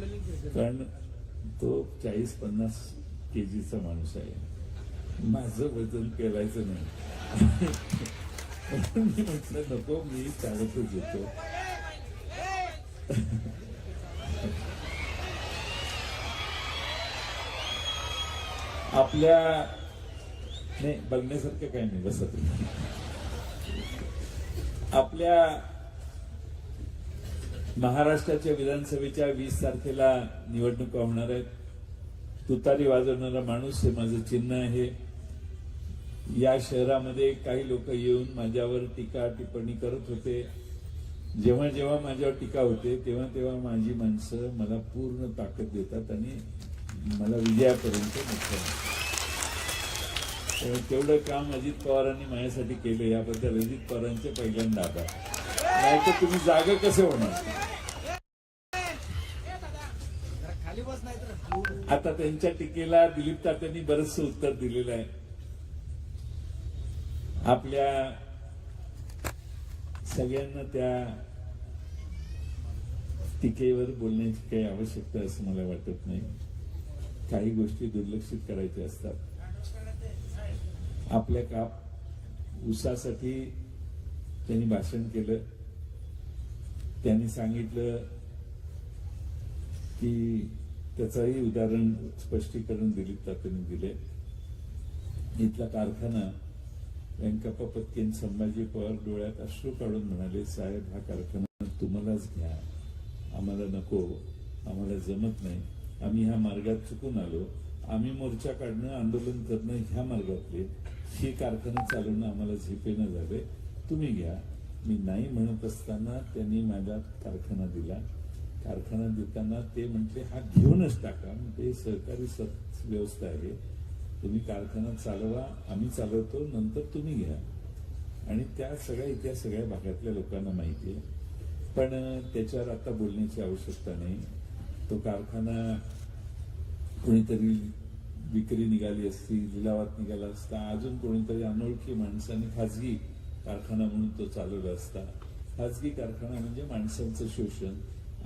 कारण तो चाळीस पन्नास के जीचा माणूस आहे. माझं वजन केलायचं नाही. मी म्हटलं नको मी चालतच येतो. आपल्या नाही बघण्यासारखं काही नाही बसत. आपल्या महाराष्ट्राच्या विधानसभेच्या वीस तारखेला निवडणुका होणार आहेत. तुतारी वाजवणारा माणूस हे माझं चिन्ह आहे. या शहरामध्ये काही लोक येऊन माझ्यावर टीका टिप्पणी करत होते. जेव्हा जेव्हा माझ्यावर टीका होते तेव्हा तेव्हा माझी माणसं मला पूर्ण ताकद देतात आणि मला विजयापर्यंत नेतात. तेवढं काम अजित पवारांनी माझ्यासाठी केलं. याबद्दल अजित पवारांचे पहिल्यांदा आभार. नाही तर तुम्ही जागा कसे होणार? आता त्यांच्या टीकेला दिलीप तात्यांनी बरंच उत्तर दिलेलं आहे. आपल्या सगळ्यांना त्या टीकेवर बोलण्याची काही आवश्यकता असं मला वाटत नाही. काही गोष्टी दुर्लक्षित करायच्या असतात. आपल्या काप उसासाठी त्यांनी भाषण केलं. त्यांनी सांगितलं की त्याचंही उदाहरण स्पष्टीकरण दिलीप तात्यांनी दिले. इथला कारखाना व्यंकप्पा पत्केन संभाजी पवार डोळ्यात अश्रू काढून म्हणाले साहेब हा कारखाना तुम्हालाच घ्या. आम्हाला नको आम्हाला जमत नाही. आम्ही ह्या मार्गात चुकून आलो. आम्ही मोर्चा काढणं आंदोलन करणं ह्या मार्गातले. ही कारखाना चालवणं आम्हाला झेपेनं झाले तुम्ही घ्या. मी नाही म्हणत असताना त्यांनी माझा कारखाना दिला. कारखाना देताना ते म्हटले हा घेऊनच टाका. म्हणजे सहकारी स- व्यवस्था आहे. तुम्ही कारखाना चालवा आम्ही चालवतो नंतर तुम्ही घ्या. आणि त्या सगळ्या इतिहास सगळ्या भागातल्या लोकांना माहिती आहे. पण त्याच्यावर आता बोलण्याची आवश्यकता नाही. तो कारखाना कोणीतरी विक्री निघाली असती लिलावात निघाला असता अजून कोणीतरी अनोळखी माणसाने खाजगी कारखाना म्हणून तो चालवला असता. खाजगी कारखाना म्हणजे माणसांचं शोषण.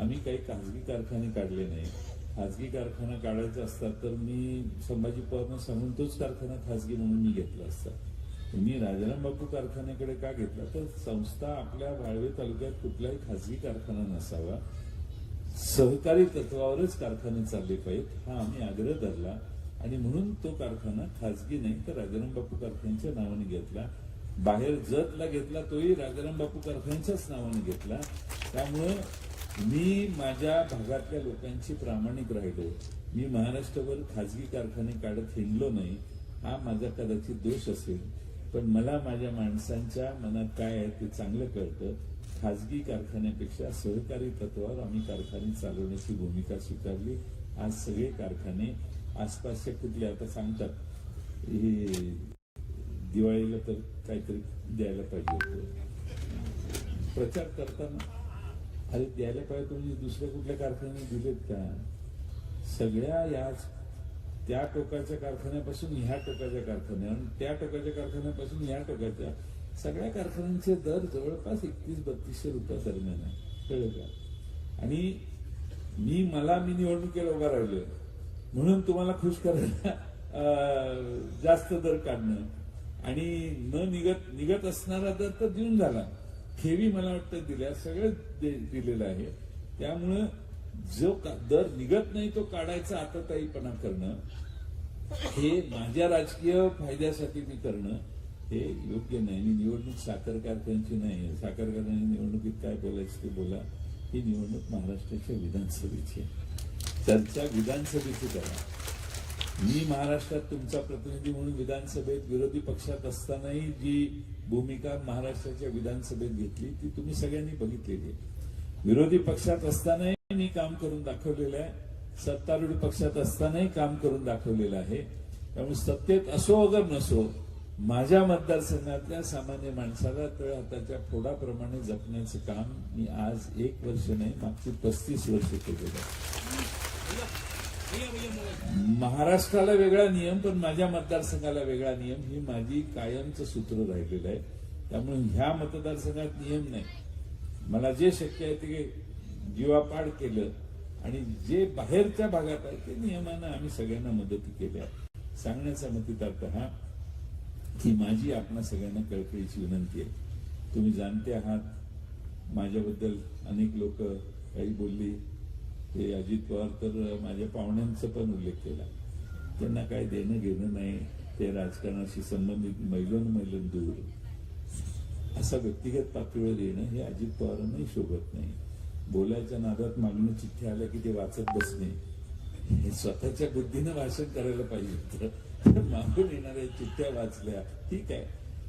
आम्ही काही खाजगी कारखाने काढले नाही. खाजगी कारखाना काढायचा असतात तर मी संभाजी पवारनं सांगून तोच कारखाना खाजगी म्हणून मी घेतला असता. मी राजाराम बापू कारखान्याकडे का घेतला? तर संस्था आपल्या वाळवे तालुक्यात कुठलाही खाजगी कारखाना नसावा. सहकारी तत्वावरच कारखाने चालले पाहिजेत हा आम्ही आग्रह धरला. आणि म्हणून तो कारखाना खाजगी नाही तर राजाराम बापू कारखान्याच्या नावाने घेतला. बाहेर जतला घेतला तोही राजाराम बापू कारखान्याच्याच नावाने घेतला. त्यामुळं मी माझ्या भागातल्या लोकांची प्रामाणिक राहिलो. मी महाराष्ट्रभर खाजगी कारखाने काढत हिंडलो नाही हा माझा कदाचित दोष असेल. पण मला माझ्या माणसांच्या मनात काय आहे ते चांगलं कळतं. खाजगी कारखान्यापेक्षा सहकारी तत्वावर आम्ही कारखाने चालवण्याची भूमिका स्वीकारली. आज सगळे कारखाने आसपासच्या कुठले आता सांगतात हे दिवाळीला तर काहीतरी द्यायला पाहिजे होतं. प्रचार करताना अरे द्यायला पाहिजे तुम्ही दुसऱ्या कुठल्या कारखान्याने दिलेत का? सगळ्या याच त्या टोकाच्या कारखान्यापासून ह्या टोकाच्या कारखान्या आणि त्या टोकाच्या कारखान्यापासून ह्या टोकाच्या. सगळ्या कारखान्यांचे दर जवळपास एकतीस बत्तीसशे रुपया दरम्यान आहे. कळलं का? आणि मी मला मी निवडणुकीला उभा राहिलोय. म्हणून तुम्हाला खुश करायला अं, जास्त दर काढणं. आणि न निघत निघत असणारा दर तर देऊन झाला. ठेवी मला वाटतं दिल्या सगळं दिलेलं आहे. त्यामुळं जो का- दर निघत नाही तो काढायचा आता ताईपणा करणं हे माझ्या राजकीय फायद्यासाठी मी करणं हे योग्य नाही. आणि निवडणूक साखर कारखान्याची नाही साखर कारखान्या निवडणुकीत काय बोलायचं ते बोला. ही निवडणूक महाराष्ट्राच्या विधानसभेची आहे. चर्चा विधानसभेची करा. मी महाराष्ट्रात तुमचा प्रतिनिधी म्हणून विधानसभेत विरोधी पक्षात असतानाही जी भूमिका महाराष्ट्राच्या विधानसभेत घेतली ती तुम्ही सगळ्यांनी बघितलेली आहे. विरोधी पक्षात असतानाही मी काम करून दाखवलेलं आहे. सत्तारूढ पक्षात असतानाही काम करून दाखवलेलं आहे. त्यामुळे सत्तेत असो अगर नसो माझ्या मतदारसंघातल्या सामान्य माणसाला तळ हाताच्या फोडाप्रमाणे जपण्याचं काम मी आज एक वर्ष नाही मागची पस्तीस वर्ष केलेलं आहे. महाराष्ट्राला वेगळा नियम पण माझ्या मतदारसंघाला वेगळा नियम. ही माझी कायमचं सूत्र राहिलेलं आहे. त्यामुळे ह्या मतदारसंघात नियम नाही. मला जे शक्य आहे ते जीवापाड केलं आणि जे बाहेरच्या भागात आहे ते नियमानं आम्ही सगळ्यांना मदती केल्या सांगण्याचा मतितार्थ हा की माझी आपणा सगळ्यांना कळकळीची विनंती आहे. तुम्ही जाणते आहात. माझ्याबद्दल अनेक लोक काही बोलली. ते अजित पवार तर माझ्या पाहुण्यांचा पण उल्लेख केला. त्यांना काय देणं घेणं नाही. ते राजकारणाशी संबंधित मैलन मैलन दूर. असा व्यक्तिगत पातळीवर येणं हे अजित पवारांनाही शोभत नाही. बोलायच्या नादात मागणं चिठ्ठी आलं की ते वाचत बसणे. हे स्वतःच्या बुद्धीनं भाषण करायला पाहिजे होतं. मागून येणाऱ्या चिठ्ठ्या वाचल्या. ठीक आहे.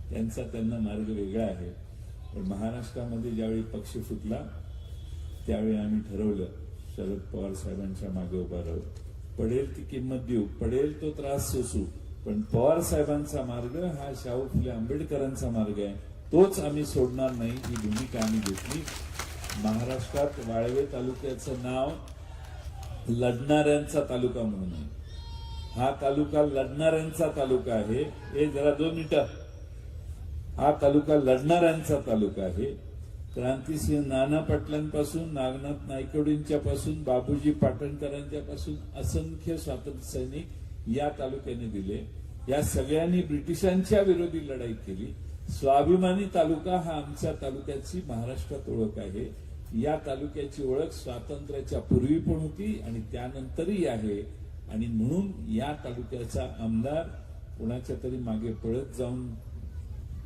त्यांचा त्यांना मार्ग वेगळा आहे. पण महाराष्ट्रामध्ये ज्यावेळी पक्ष फुटला त्यावेळी आम्ही ठरवलं शरद पवार साहेबांच्या मागे उभा राहू. पडेल ती किंमत देऊ. पडेल तो त्रास सोसू. पण पवार साहेबांचा मार्ग हा शाहू फुले आंबेडकरांचा मार्ग आहे. तोच आम्ही सोडणार नाही ही भूमिका आम्ही घेतली. महाराष्ट्रात वाळवे तालुक्याचं नाव लढणाऱ्यांचा तालुका म्हणून आहे. हा तालुका लढणाऱ्यांचा तालुका आहे. हे जरा दोन मिनिटं. हा तालुका लढणाऱ्यांचा तालुका आहे. क्रांतीसिंह नाना पाटलांपासून नागनाथ नायकवडींच्या पासून बाबूजी पाटणकरांच्या पासून असंख्य स्वातंत्र्य सैनिक या तालुक्याने दिले. या सगळ्यांनी ब्रिटिशांच्या विरोधी लढाई केली. स्वाभिमानी तालुका हा आमच्या तालुक्याची महाराष्ट्रात ओळख आहे. या तालुक्याची ओळख स्वातंत्र्याच्या पूर्वी पण होती आणि त्यानंतरही आहे. आणि म्हणून या तालुक्याचा आमदार कोणाच्या तरी मागे पळत जाऊन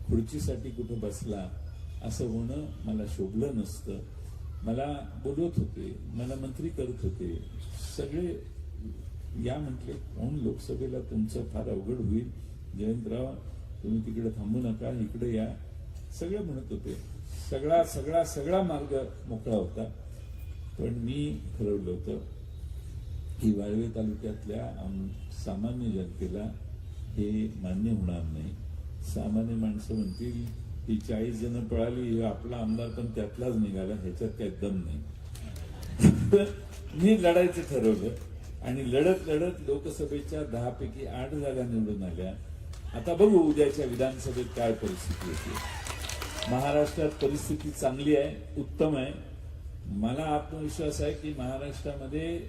खुर्चीसाठी कुठं बसला असं होणं मला शोभलं नसतं. मला बोलवत होते मला मंत्री करत होते. सगळे या म्हटले कोण लोकसभेला तुमचं फार अवघड होईल? जयंतराव तुम्ही तिकडे थांबू नका इकडे या. सगळे म्हणत होते. सगळा सगळा सगळा मार्ग मोकळा होता. पण मी ठरवलं होतं की वाळवे तालुक्यातल्या आम- सामान्य जनतेला हे मान्य होणार नाही. सामान्य माणसं म्हणतील ही चाळीस जण पळाली आपला आमदार पण त्यातलाच निघाला ह्याच्यात काही दम नाही. मी लढायचं ठरवलं आणि लढत लढत लोकसभेच्या दहा पैकी आठ जागा निवडून आल्या. आता बघू उद्याच्या विधानसभेत काय परिस्थिती होती. महाराष्ट्रात परिस्थिती चांगली आहे उत्तम आहे. मला आत्मविश्वास आहे की महाराष्ट्रामध्ये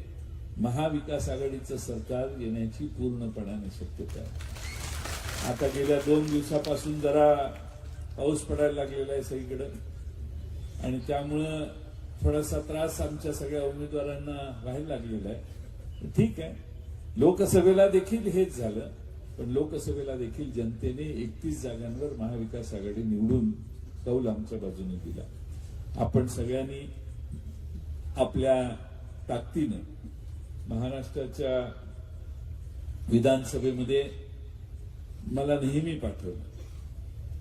महाविकास आघाडीचं सरकार येण्याची पूर्णपणाने शक्यता आहे. आता गेल्या दोन दिवसापासून जरा पाऊस पडायला लागलेला आहे सगळीकडं. आणि त्यामुळं थोडासा त्रास आमच्या सगळ्या उमेदवारांना व्हायला लागलेला आहे. ठीक आहे. लोकसभेला देखील हेच झालं. पण लोकसभेला देखील जनतेने एकतीस जागांवर महाविकास आघाडी निवडून कौल आमच्या बाजूने दिला. आपण सगळ्यांनी आपल्या ताकदीनं महाराष्ट्राच्या विधानसभेमध्ये मला नेहमी पाठवलं.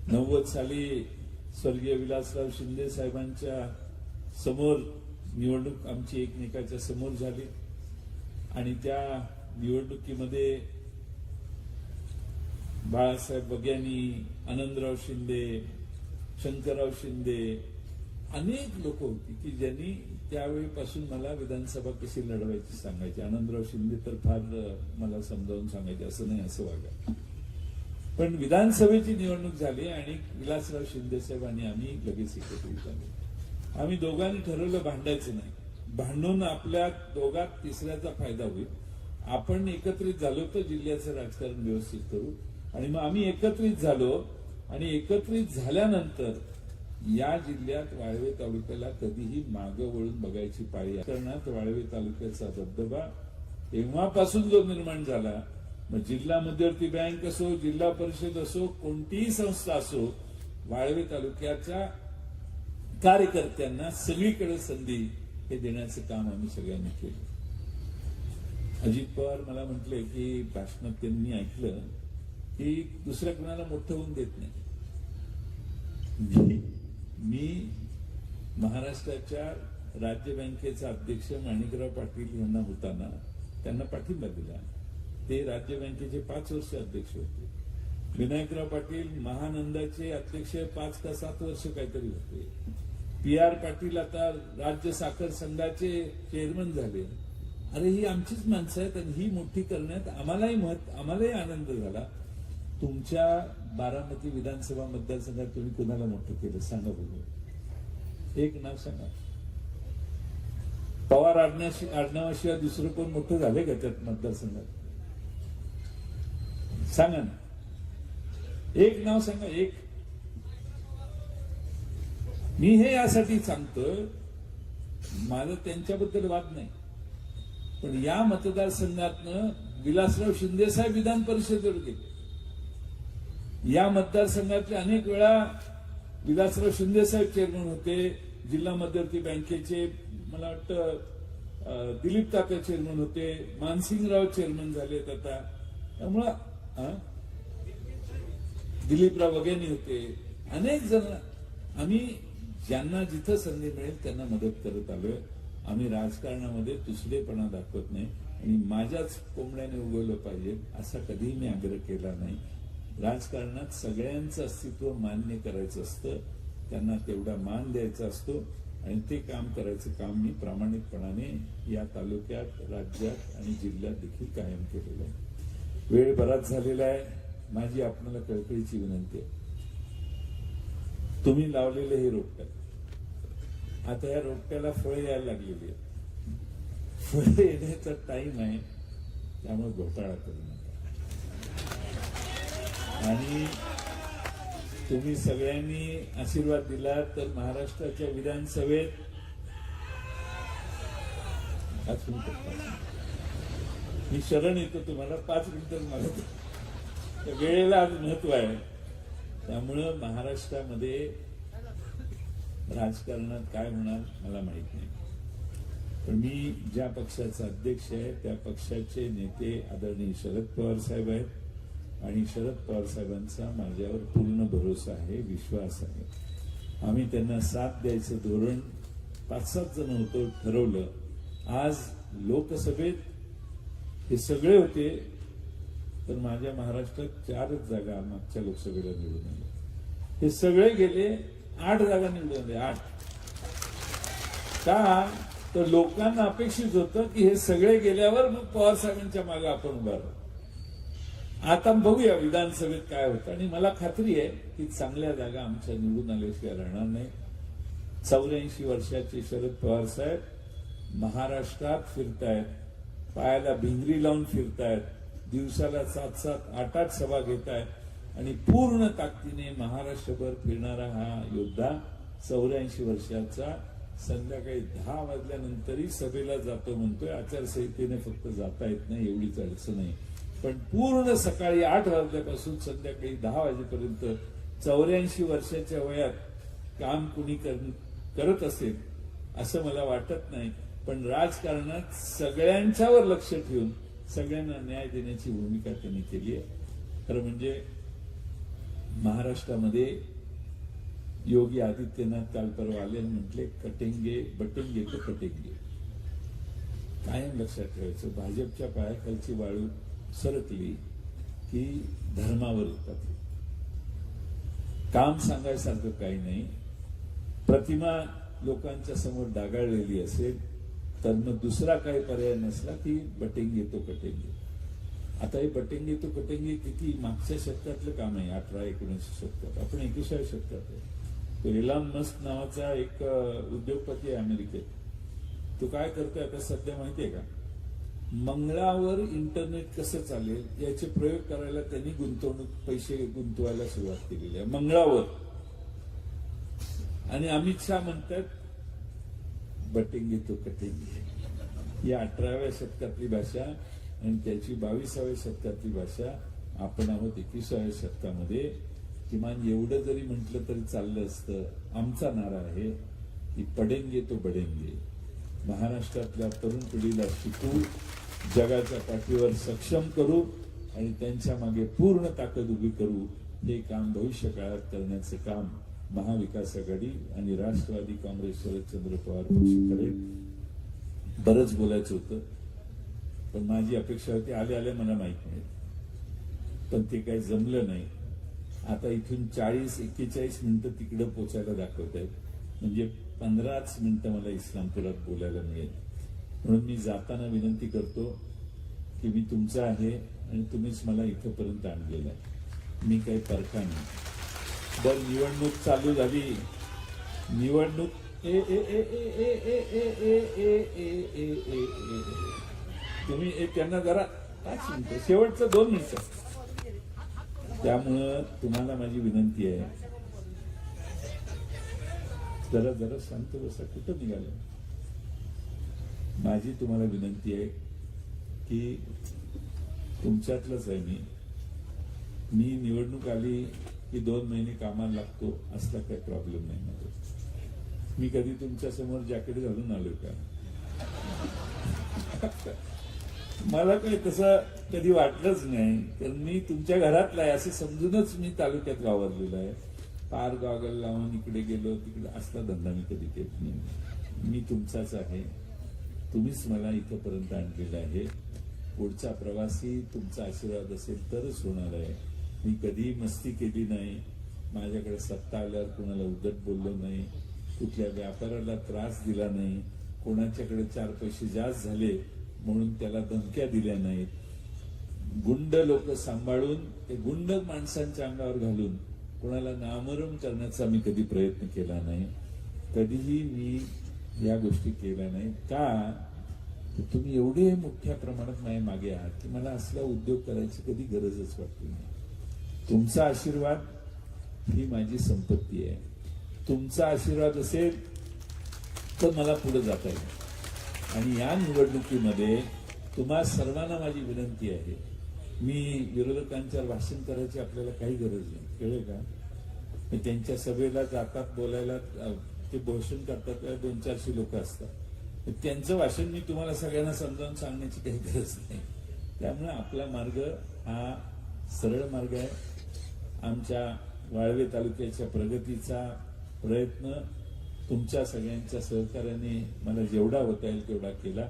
नव्वद साली स्वर्गीय विलासराव शिंदे साहेबांच्या समोर निवडणूक आमची एकमेकाच्या समोर झाली. आणि त्या निवडणुकीमध्ये बाळासाहेब बग्यानी आनंदराव शिंदे शंकरराव शिंदे अनेक लोक होती की ज्यांनी त्यावेळीपासून मला विधानसभा कशी लढवायची सांगायची. आनंदराव शिंदे तर फार मला समजावून सांगायचे असं नाही असं वागा. पण विधानसभेची निवडणूक झाली आणि विलासराव शिंदे साहेब आणि आम्ही लगेच एकत्रित झालो. आम्ही दोघांनी ठरवलं भांडायचं नाही. भांडून आपल्या दोघात तिसऱ्याचा फायदा होईल. आपण एकत्रित झालो तर जिल्ह्याचं राजकारण व्यवस्थित करू. आणि मग आम्ही एकत्रित झालो आणि एकत्रित झाल्यानंतर या जिल्ह्यात वाळवे तालुक्याला कधीही मागं वळून बघायची पाळी करण्यात वाळवे तालुक्याचा दबदबा तेव्हापासून जो निर्माण झाला मग जिल्हा मध्यवर्ती बँक असो जिल्हा परिषद असो कोणतीही संस्था असो वाळवे तालुक्याच्या कार्यकर्त्यांना सगळीकडे संधी हे देण्याचं काम आम्ही सगळ्यांनी केलं. अजित पवार मला म्हटले की भाषणात त्यांनी ऐकलं की दुसऱ्या कुणाला मोठं होऊन देत नाही. मी मी महाराष्ट्राच्या राज्य बँकेचा अध्यक्ष माणिकराव पाटील यांना होताना त्यांना पाठिंबा दिला. ते राज्य बँकेचे पाच वर्ष अध्यक्ष होते. विनायकराव पाटील महानंदाचे अध्यक्ष पाच का सात वर्ष काहीतरी होते. पी आर पाटील आता राज्य साखर संघाचे चेअरमन झाले. अरे ही आमचीच माणसं आहेत आणि ही मोठी करण्यात आम्हालाही मत आम्हालाही आनंद झाला. तुमच्या बारामती विधानसभा मतदारसंघात तुम्ही कुणाला मोठं केलं? सांगा बघू एक नाव सांगा. पवार आडण्याशी आडनावाशिवाय दुसरं कोण मोठं झाले का त्यात मतदारसंघात? सांगा ना. एक नाव सांगा एक. मी हे यासाठी सांगतोय माझं त्यांच्याबद्दल वाद नाही. पण या मतदारसंघातनं विलासराव शिंदेसाहेब विधान परिषदेवर गेले. या मतदारसंघातले अनेक वेळा विलासराव शिंदेसाहेब चेअरमन होते जिल्हा मध्यवर्ती बँकेचे मला वाटतं दिलीप तात्या चेअरमन होते मानसिंगराव चेअरमन झालेत आता. त्यामुळं दिलीपराव वगैरे होते अनेक जण आम्ही ज्यांना जिथं संधी मिळेल त्यांना मदत करत आलोय आम्ही राजकारणामध्ये दुसरेपणा दाखवत नाही आणि माझ्याच कोंबड्याने उगवलं पाहिजे असा कधीही मी आग्रह केला नाही राजकारणात सगळ्यांचं अस्तित्व मान्य करायचं असतं त्यांना तेवढा मान द्यायचा असतो आणि ते काम करायचं काम मी प्रामाणिकपणाने या तालुक्यात राज्यात आणि जिल्ह्यात देखील कायम केलेलं आहे वेळ बराच झालेला आहे. माझी आपल्याला कळकळीची विनंती आहे. तुम्ही लावलेलं हे रोपट. आता या रोपट्याला फळं यायला लागलेली आहेत. फळे येण्याचा टाइम आहे. त्यामुळे घोटाळा करू नका. आणि तुम्ही सगळ्यांनी आशीर्वाद दिला तर महाराष्ट्राच्या विधानसभेत मी शरण येतो तुम्हाला पाच मिनिटं मला त्या वेळेला आज महत्त्व आहे. त्यामुळं महाराष्ट्रामध्ये राजकारणात काय होणार मला माहीत नाही. पण मी ज्या पक्षाचा अध्यक्ष आहे त्या पक्षाचे नेते आदरणीय शरद पवार साहेब आहेत. आणि शरद पवार साहेबांचा माझ्यावर पूर्ण भरोसा आहे विश्वास आहे. आम्ही त्यांना साथ द्यायचं धोरण पाच सात जण होतो ठरवलं. आज लोकसभेत हे सगळे होते तर माझ्या महाराष्ट्रात चारच जागा मागच्या लोकसभेला निवडून आल्या. हे सगळे गेले आठ जागा निवडून आले आठ. का? तर लोकांना अपेक्षित होतं की हे सगळे गेल्यावर मग पवार साहेबांच्या मागे आपण उभार आता बघूया विधानसभेत काय होतं. आणि मला खात्री आहे की चांगल्या जागा आमच्या निवडून आल्याशिवाय राहणार नाही. चौऱ्याऐंशी वर्षाचे शरद पवार साहेब महाराष्ट्रात फिरतायत. पायाला भिंगरी लावून फिरतायत. दिवसाला सात सात आठ आठ सभा घेत आहेत आणि पूर्ण ताकदीने महाराष्ट्रभर फिरणारा हा योद्धा चौऱ्याऐंशी वर्षाचा संध्याकाळी दहा वाजल्यानंतरही सभेला जातो म्हणतोय. आचारसंहितेने फक्त जाता येत नाही एवढीच अडचण आहे. पण पूर्ण सकाळी आठ वाजल्यापासून संध्याकाळी दहा वाजेपर्यंत चौऱ्याऐंशी वर्षाच्या वयात काम कुणी कर- करत असेल असं मला वाटत नाही. पण राजकारणात सगळ्यांच्यावर लक्ष ठेवून सगळ्यांना न्याय देण्याची भूमिका त्यांनी केली आहे. खरं म्हणजे महाराष्ट्रामध्ये योगी आदित्यनाथ काल परवा आले म्हटले कटेंगे बटेंगे तो कटेंगे. कायम लक्षात ठेवायचं. भाजपच्या पायाखालची वाळू सरकली की धर्मावर येतात. काम सांगायसारखं काही नाही. प्रतिमा लोकांच्या समोर डागाळलेली असेल तर मग दुसरा काही पर्याय नसला की बटेंगे तो कटेंगे. आता हे बटेंगे तो कटेंगे किती मागच्या शतकातलं काम आहे अठरा एकोणीसशे शतकात आपण एकविसाव्या शतकात आहे. तो इलॉन मस्क नावाचा एक उद्योगपती आहे अमेरिकेत. तो काय करतोय आता सध्या माहितीये का? मंगळावर इंटरनेट कसं चालेल याचे प्रयोग करायला त्यांनी गुंतवणूक पैसे गुंतवायला सुरुवात केलेली आहे. मंगळावर. आणि अमित शहा म्हणतात बटेंगे तो कटेंगे ही अठराव्या शतकातली भाषा आणि त्याची बावीसाव्या शतकातली भाषा आपण आहोत एकविसाव्या शतकामध्ये. किमान एवढं जरी म्हटलं तरी चाललं असतं. आमचा नारा आहे की पडेंगे तो बडेंगे. महाराष्ट्रातल्या तरुण पिढीला शिकू जगाच्या पाठीवर सक्षम करू आणि त्यांच्या मागे पूर्ण ताकद उभी करू हे काम भविष्य काळात करण्याचं काम महाविकास आघाडी आणि राष्ट्रवादी काँग्रेस शरदचंद्र पवार पक्षाकडे बरंच बोलायचं होतं. पण माझी अपेक्षा होती आले आले मला माहीत नाही. पण ते काही जमलं नाही. आता इथून चाळीस एक्केचाळीस मिनिटं तिकडं पोचायला दाखवत आहेत. म्हणजे पंधराच मिनिटं मला इस्लामपुरात बोलायला मिळेल. म्हणून मी जाताना विनंती करतो की मी तुमचा आहे आणि तुम्हीच मला इथंपर्यंत आणलेलं आहे. मी काही परका नाही. जर निवडणूक चालू झाली निवडणूक ए ए ए ए ए ए ए ए ए ए ए ए तुम्ही ए त्यांना जरा पाच मिनिटं शेवटचं दोन मिनिटं त्यामुळं तुम्हाला माझी विनंती आहे जरा जरा शांत बसा कुठं निघाले माझी तुम्हाला विनंती आहे की तुमच्यातलंच आहे मी मी निवडणूक आली की दोन महिने कामाला लागतो असला काही प्रॉब्लेम नाही माझा. मी कधी तुमच्यासमोर जॅकेट घालून आलो का? मला काही तसं कधी वाटलंच नाही तर मी तुमच्या घरातला आहे असं समजूनच मी तालुक्यात वावरलेलो आहे. पार गॉगल लावून इकडे गेलो तिकडे असला धंदा मी कधी केत नाही. मी तुमचाच आहे. तुम्हीच मला इथंपर्यंत आणलेलं आहे. पुढचा प्रवासी तुमचा आशीर्वाद असेल तरच होणार आहे. मी कधी मस्ती केली नाही. माझ्याकडे सत्ता आल्यावर कोणाला उद्धट बोललो नाही. कुठल्या व्यापाऱ्याला त्रास दिला नाही. कोणाच्याकडे चार पैसे जास्त झाले म्हणून त्याला धमक्या दिल्या नाहीत. गुंड लोक सांभाळून ते गुंड माणसांच्या अंगावर घालून कोणाला नामरण करण्याचा मी कधी प्रयत्न केला नाही. कधीही मी या गोष्टी केल्या नाही का? तुम्ही एवढे मोठ्या प्रमाणात माझ्या मागे आहात की मला असला उद्योग करायची कधी गरजच वाटली नाही. तुमचा आशीर्वाद ही माझी संपत्ती आहे. तुमचा आशीर्वाद असेल तर मला पुढे जाता येईल. आणि या निवडणुकीमध्ये तुम्हा सर्वांना माझी विनंती आहे. मी विरोधकांच्या भाषण करायची आपल्याला काही गरज नाही. कळेल का? मी त्यांच्या सभेला जातात बोलायला ते भाषण करतात तेव्हा दोन चारशे लोक असतात. त्यांचं भाषण मी तुम्हाला सगळ्यांना समजावून सांगण्याची काही गरज नाही. त्यामुळे आपला मार्ग हा सरळ मार्ग आहे. आमच्या वाळवे तालुक्याच्या प्रगतीचा प्रयत्न तुमच्या सगळ्यांच्या सहकार्याने मला जेवढा होता येईल तेवढा केला.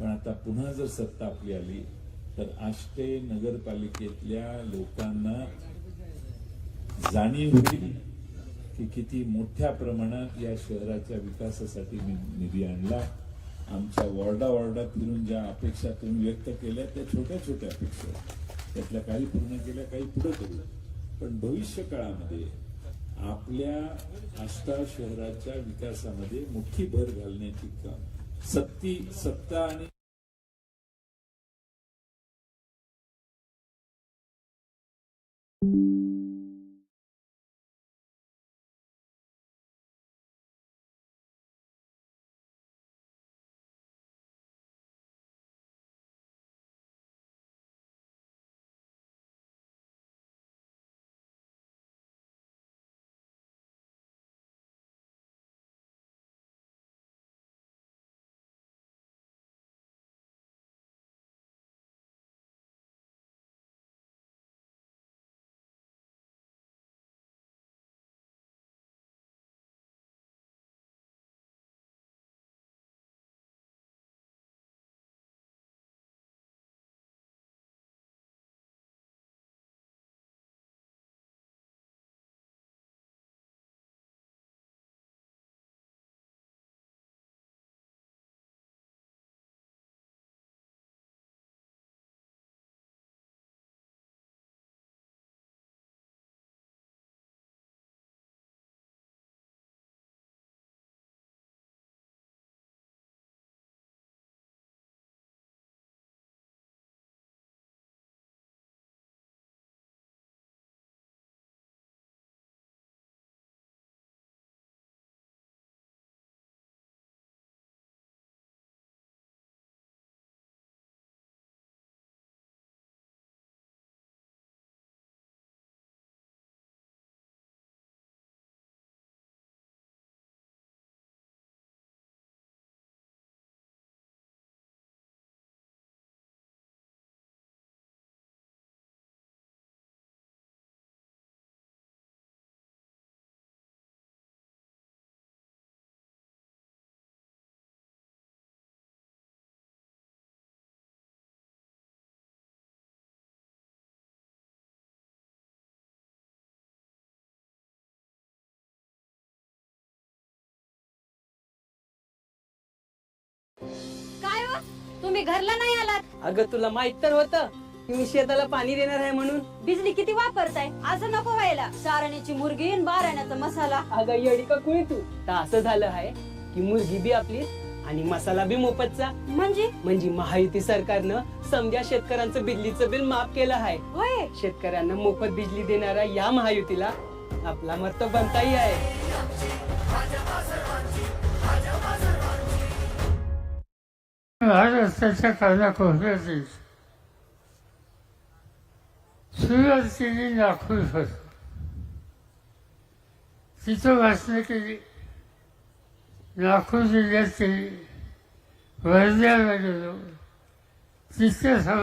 पण आता पुन्हा जर सत्ता आपली आली तर आष्टे नगरपालिकेतल्या लोकांना जाणीव होईल की किती मोठ्या प्रमाणात या शहराच्या विकासासाठी मी निधी आणला. आमच्या वॉर्डा वॉर्डात फिरून ज्या अपेक्षा तुम्ही व्यक्त केल्या त्या छोट्या छोट्या अपेक्षा त्यातल्या काही पूर्ण केल्या काही पुढे करू पण भविष्य काळामध्ये आपल्या आष्टा शहराच्या विकासामध्ये मोठी भर घालण्याची काम. सत्ती सत्ता आणि काय हो? तुम्ही घरला नाही आलात? अगं तुला माहीत तर होतं. तुम्ही शेताला पाणी देणार आहे म्हणून. बिजली किती वापरताय? असं नको व्हायला. चारण्याची मुर्गी आणि बाराण्याचा मसाला. अगं येडी का कुळी तू? तर असं झालं आहे की मुलगी बी आपली आणि मसाला बी मोफतचा. म्हणजे? म्हणजे महायुती सरकारनं समजा शेतकऱ्यांचं बिजलीचं बिल माफ केलं आहे. होय. शेतकऱ्यांना मोफत बिजली देणाऱ्या या महायुतीला आपला मत बनताही आहे. महाराष्ट्राच्या कानाकोपऱ्यातील सुरुवातीने नागपूर होतो तिथं भाषणं केली नागपूर जिल्ह्यात केली वर्ध्याला गेलो तिथे